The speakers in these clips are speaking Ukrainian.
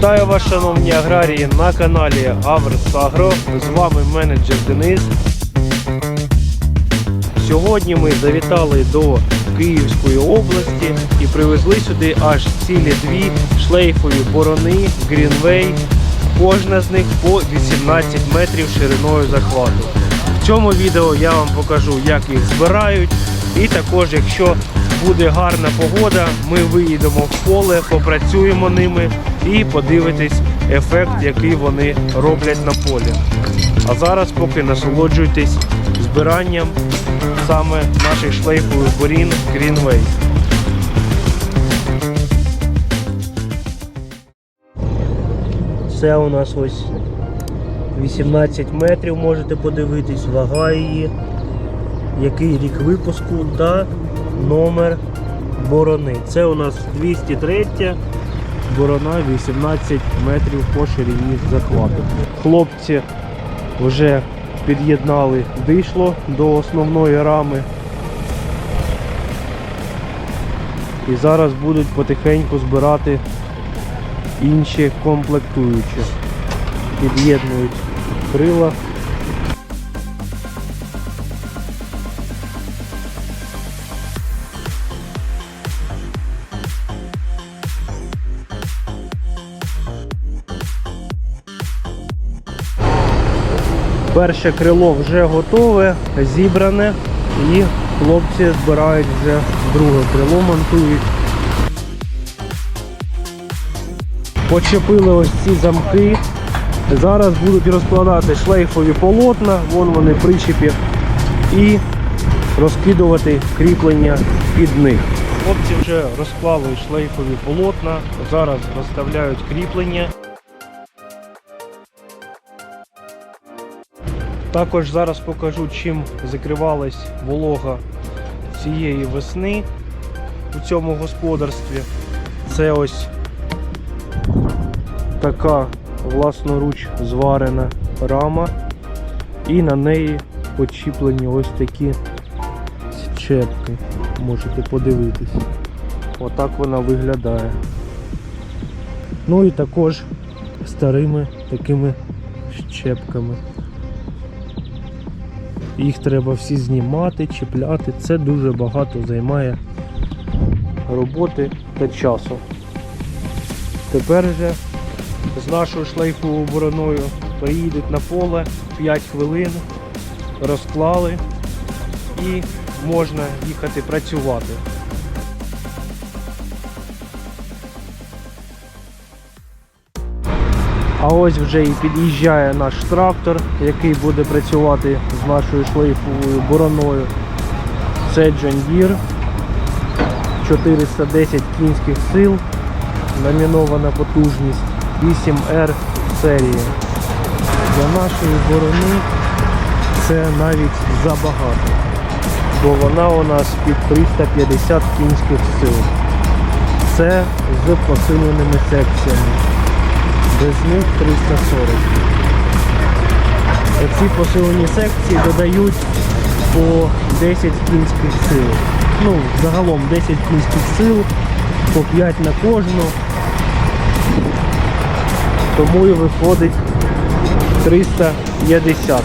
Вітаю вас, шановні аграрії, на каналі Аверс Агро. З вами менеджер Денис. Сьогодні ми завітали до Київської області і привезли сюди аж цілі дві шлейфові борони Greenway. Кожна з них по 18 метрів шириною захвату. В цьому відео я вам покажу, як їх збирають. І також, якщо буде гарна погода, ми виїдемо в поле, попрацюємо ними і подивитесь ефект, який вони роблять на полі. А зараз поки насолоджуйтесь збиранням саме наших шлейфових борін Greenway. Це у нас ось 18 метрів, можете подивитись, вага її, який рік випуску та номер борони. Це у нас 203 борона 18 метрів по ширині захвату. Хлопці вже під'єднали дишло до основної рами. І зараз будуть потихеньку збирати інші комплектуючі. Під'єднують крила. Перше крило вже готове, зібране і хлопці збирають вже друге крило, монтують. Почепили ось ці замки. Зараз будуть розкладати шлейфові полотна, вон вони причепі, і розкидувати кріплення під них. Хлопці вже розклали шлейфові полотна, зараз розставляють кріплення. Також зараз покажу, чим закривалась волога цієї весни у цьому господарстві. Це ось така власноруч зварена рама, і на неї почіплені ось такі щепки. Можете подивитись. Отак вона виглядає. Ну і також старими такими щепками. Їх треба всі знімати, чіпляти. Це дуже багато займає роботи та часу. Тепер же з нашою шлейфовою вороною приїдуть на поле 5 хвилин, розклали і можна їхати працювати. А ось вже і під'їжджає наш трактор, який буде працювати з нашою шлейфовою бороною. Це Deere 410 кінських сил, номінована потужність 8R серії. Для нашої борони це навіть забагато, бо вона у нас під 350 кінських сил. Це з посиленими секціями без них 340. Ці посилені секції додають по 10 кінських сил. Ну, загалом 10 кінських сил, по 5 на кожну. Тому і виходить 350.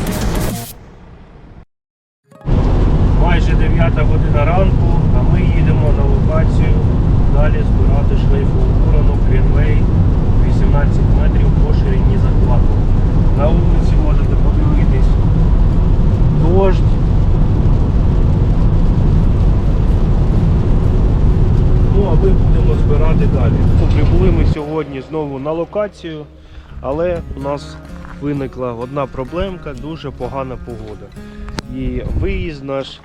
Майже 9 година ранку, а ми їдемо на локацію далі збирати шлейфову борону Greenway 18 метрів по ширині захвату. На вулиці можете подивитись дощ. Ну, а ми будемо збирати далі. Ну, Прибули ми сьогодні знову на локацію, але у нас виникла одна проблемка, дуже погана погода. І виїзд наш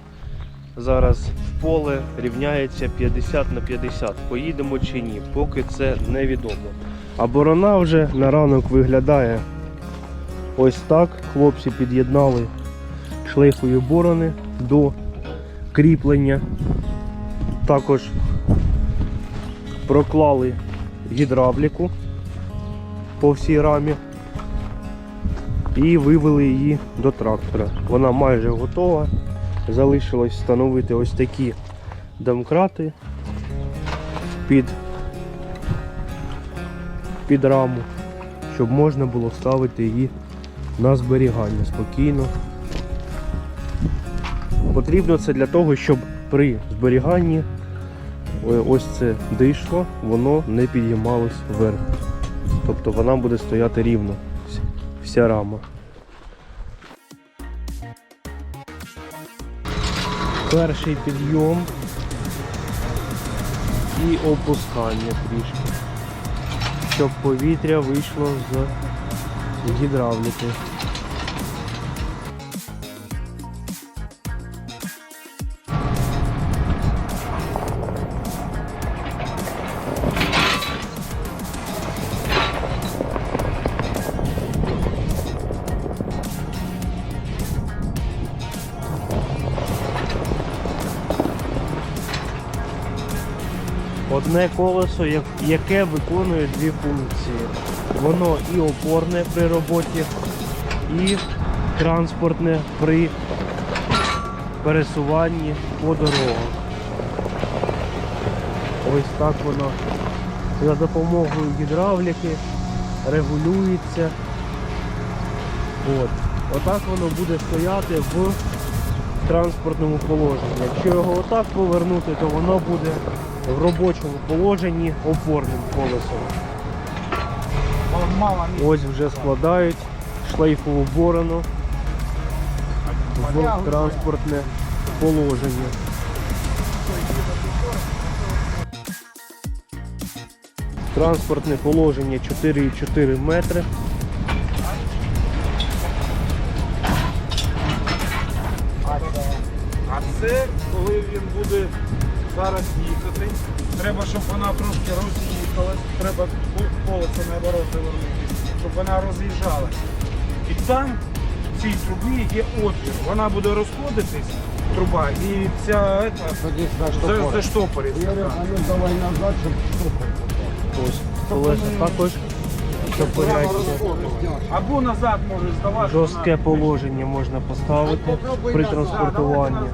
зараз в поле рівняється 50 на 50. Поїдемо чи ні, поки це невідомо. А борона вже на ранок виглядає ось так. Хлопці під'єднали шлейфові борони до кріплення. Також проклали гідравліку по всій рамі і вивели її до трактора. Вона майже готова. Залишилось встановити ось такі домкрати під під раму, щоб можна було ставити її на зберігання спокійно. Потрібно це для того, щоб при зберіганні ось це дишло, воно не підіймалось вверх. Тобто вона буде стояти рівно, вся рама. Перший підйом і опускання трішки, щоб повітря вийшло з гідравліки. Одне колесо, яке виконує дві функції. Воно і опорне при роботі, і транспортне при пересуванні по дорогах. Ось так воно за допомогою гідравліки регулюється. От. Отак воно буде стояти в транспортному положенні. Якщо його отак повернути, то воно буде в робочому положенні опорним колесом. Ось вже складають шлейфову борону в транспортне положення. Транспортне положення 4,4 метри. Треба, щоб вона трошки роз'їхалась, треба колесо наоборот завернути, щоб вона роз'їжджалась. І там в цій трубі є отвір. Вона буде розходитись, труба, і ця ета, заштопориться. давай назад, щоб також. Або назад може здавати. Жорстке положення можна поставити при транспортуванні.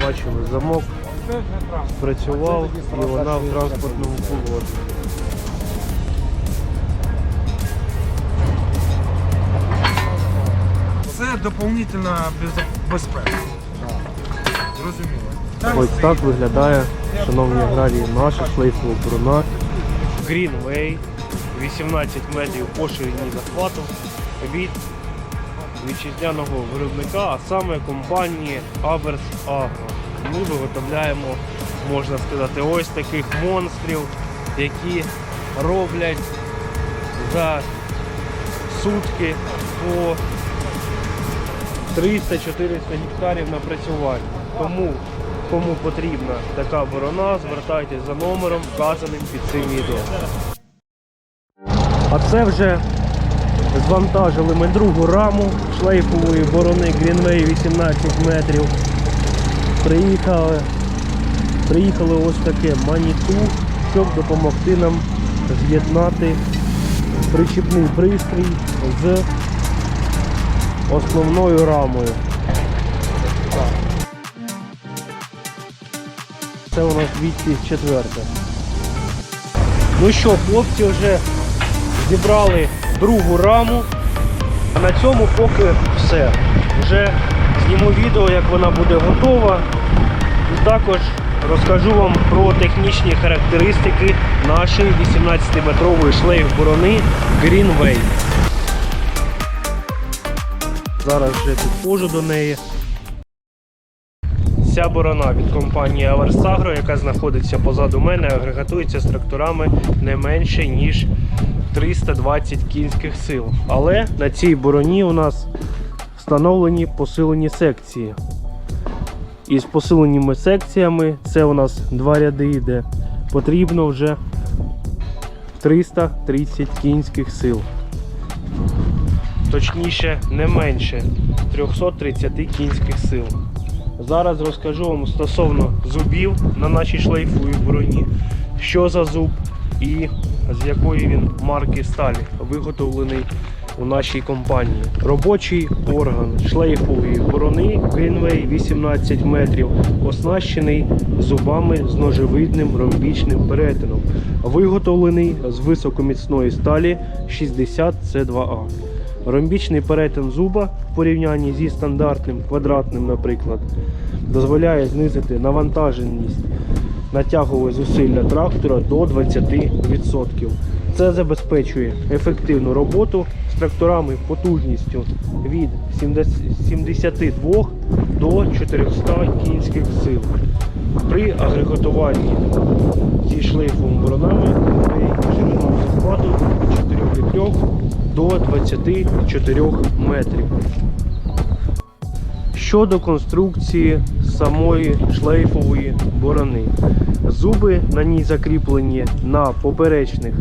Бачили, замок це вже транспорт. працював і вона в транспортному положенні. Це доповнительна безпека. Зрозуміло. Ось так виглядає, шановні аграрії, наша шлейфова бурна. Greenway 18 метрів поширині захвату від вітчизняного виробника, а саме компанії Abers Agro. Ми виготовляємо, можна сказати, ось таких монстрів, які роблять за сутки по 300-400 гектарів напрацювання. Тому кому потрібна така борона, звертайтесь за номером, вказаним під цим відео. А це вже звантажили ми другу раму шлейфової борони Greenway 18 метрів. Приїхали, приїхали ось таке маніту, щоб допомогти нам з'єднати причіпний пристрій з основною рамою. Це у нас 204. Ну що, хлопці вже зібрали другу раму. А на цьому поки все. Вже зніму відео, як вона буде готова. І також розкажу вам про технічні характеристики нашої 18-метрової шлейф борони Greenway. Зараз вже підходжу до неї. Ця борона від компанії Аверсагро, яка знаходиться позаду мене, агрегатується з тракторами не менше, ніж 320 кінських сил. Але на цій бороні у нас встановлені посилені секції. І з посиленими секціями це у нас два ряди йде. Потрібно вже 330 кінських сил. Точніше, не менше 330 кінських сил. Зараз розкажу вам стосовно зубів на нашій шлейфовій броні, що за зуб і з якої він марки сталі виготовлений у нашій компанії. Робочий орган шлейфової борони Greenway 18 метрів, оснащений зубами з ножевидним ромбічним перетином, виготовлений з високоміцної сталі 60 c 2 a Ромбічний перетин зуба в порівнянні зі стандартним квадратним, наприклад, дозволяє знизити навантаженість натягове зусилля трактора до 20%. Це забезпечує ефективну роботу з тракторами потужністю від 72 до 400 кінських сил. При агрегатуванні зі шлейфовими боронами ширина захвату від 4 до 24 метрів. Щодо конструкції самої шлейфової борони. Зуби на ній закріплені на поперечних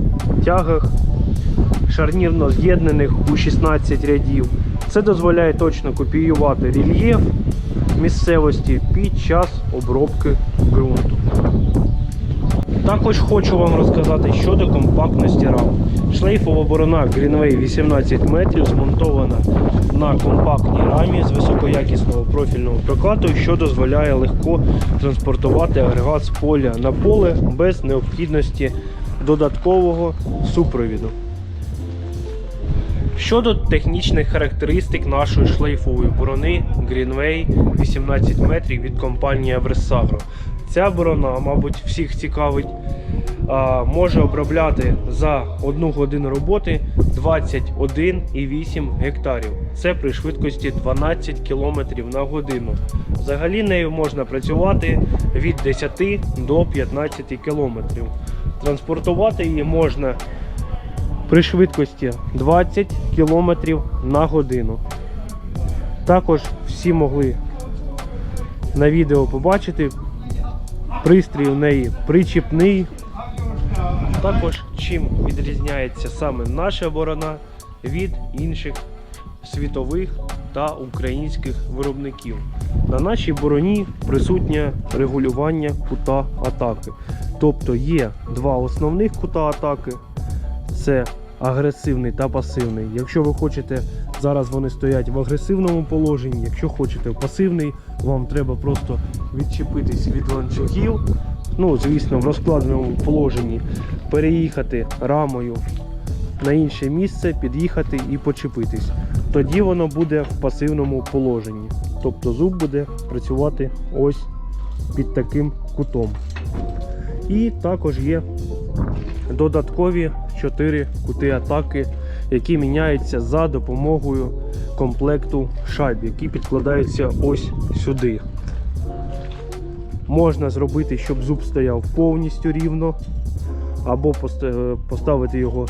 тягах, шарнірно з'єднаних у 16 рядів. Це дозволяє точно копіювати рельєф місцевості під час обробки ґрунту. Також хочу вам розказати щодо компактності рам. Шлейфова борона Greenway 18 метрів змонтована на компактній рамі з високоякісного профільного прокату, що дозволяє легко транспортувати агрегат з поля на поле без необхідності додаткового супровіду. Щодо технічних характеристик нашої шлейфової борони Greenway 18 метрів від компанії Eversagro. Ця борона, мабуть, всіх цікавить, може обробляти за одну годину роботи 21,8 гектарів. Це при швидкості 12 км на годину. Взагалі нею можна працювати від 10 до 15 км. Транспортувати її можна при швидкості 20 км на годину. Також всі могли на відео побачити, пристрій у неї причіпний. Також чим відрізняється саме наша борона від інших світових та українських виробників. На нашій бороні присутнє регулювання кута атаки. Тобто є два основних кута атаки це агресивний та пасивний. Якщо ви хочете, зараз вони стоять в агресивному положенні, якщо хочете в пасивний, вам треба просто відчепитись від ланцюгів. Ну, звісно, в розкладеному положенні переїхати рамою на інше місце, під'їхати і почепитись. Тоді воно буде в пасивному положенні. Тобто зуб буде працювати ось під таким кутом. І також є додаткові 4 кути атаки, які міняються за допомогою комплекту шайб, які підкладаються ось сюди. Можна зробити, щоб зуб стояв повністю рівно, або поставити його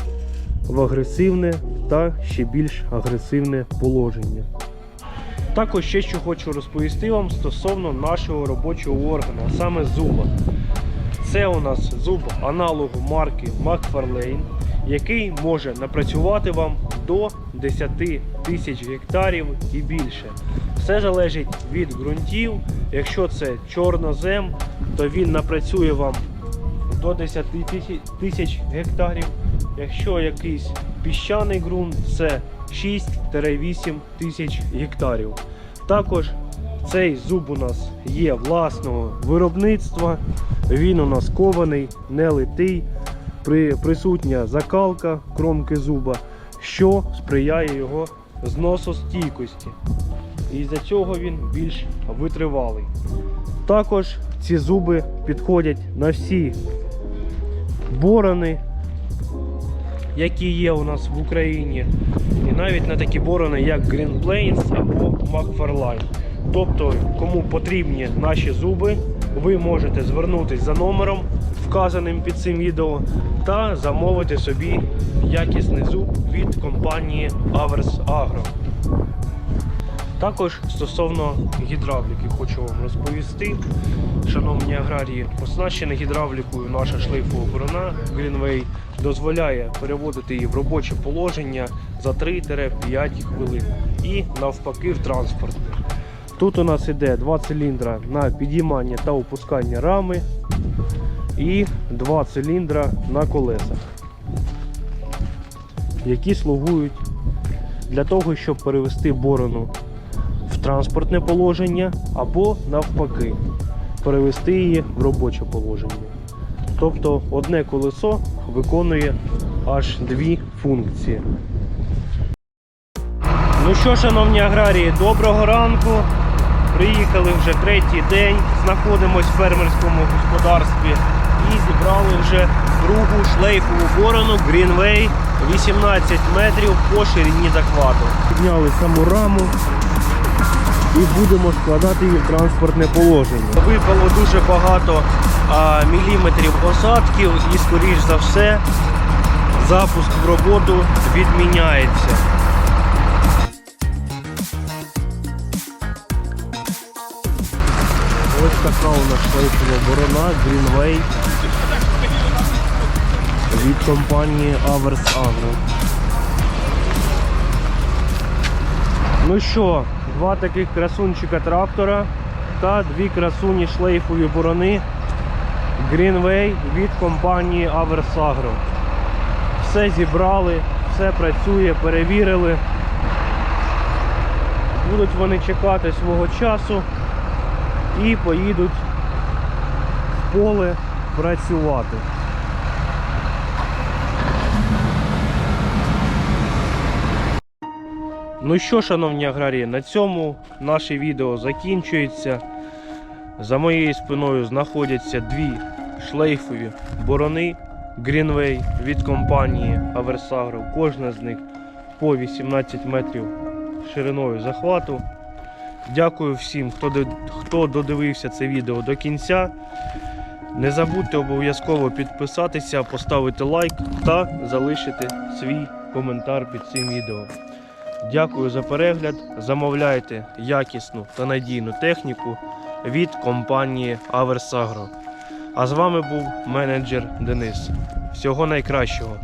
в агресивне та ще більш агресивне положення. Також ще що хочу розповісти вам стосовно нашого робочого органу, а саме зуба. Це у нас зуб аналогу марки McFarlane, який може напрацювати вам до 10 тисяч гектарів і більше. Все залежить від ґрунтів. Якщо це чорнозем, то він напрацює вам до 10 тисяч- гектарів. Якщо якийсь піщаний ґрунт, це 6-8 тисяч гектарів. Також цей зуб у нас є власного виробництва. Він у нас кований, не литий, при, присутня закалка кромки зуба, що сприяє його зносостійкості. І за цього він більш витривалий. Також ці зуби підходять на всі борони, які є у нас в Україні, і навіть на такі борони, як Green Plains або McFarlane. Тобто, кому потрібні наші зуби, ви можете звернутися за номером, вказаним під цим відео, та замовити собі якісний зуб від компанії Avers Agro. Також стосовно гідравліки хочу вам розповісти. Шановні аграрії, оснащена гідравлікою наша шлейфова борона Greenway дозволяє переводити її в робоче положення за 3-5 хвилин і навпаки в транспорт. Тут у нас іде два циліндра на підіймання та опускання рами і два циліндра на колесах, які слугують для того, щоб перевести борону в транспортне положення або навпаки перевести її в робоче положення. Тобто одне колесо виконує аж дві функції. Ну що, шановні аграрії, доброго ранку. Приїхали вже третій день, знаходимось в фермерському господарстві і зібрали вже другу шлейфову борону Greenway 18 метрів по ширині захвату. Підняли саму раму і будемо складати її в транспортне положення. Випало дуже багато а, міліметрів осадків і, скоріш за все, запуск в роботу відміняється. Ось така у нас шлейфова борона Greenway від компанії Avers Agro. Ну що, два таких красунчика трактора та дві красуні шлейфові борони Greenway від компанії Avers Agro. Все зібрали, все працює, перевірили. Будуть вони чекати свого часу і поїдуть в поле працювати. Ну що, шановні аграрії, на цьому наше відео закінчується. За моєю спиною знаходяться дві шлейфові борони Greenway від компанії Aversagro. Кожна з них по 18 метрів шириною захвату. Дякую всім, хто, додивився це відео до кінця. Не забудьте обов'язково підписатися, поставити лайк та залишити свій коментар під цим відео. Дякую за перегляд. Замовляйте якісну та надійну техніку від компанії Aversagro. А з вами був менеджер Денис. Всього найкращого!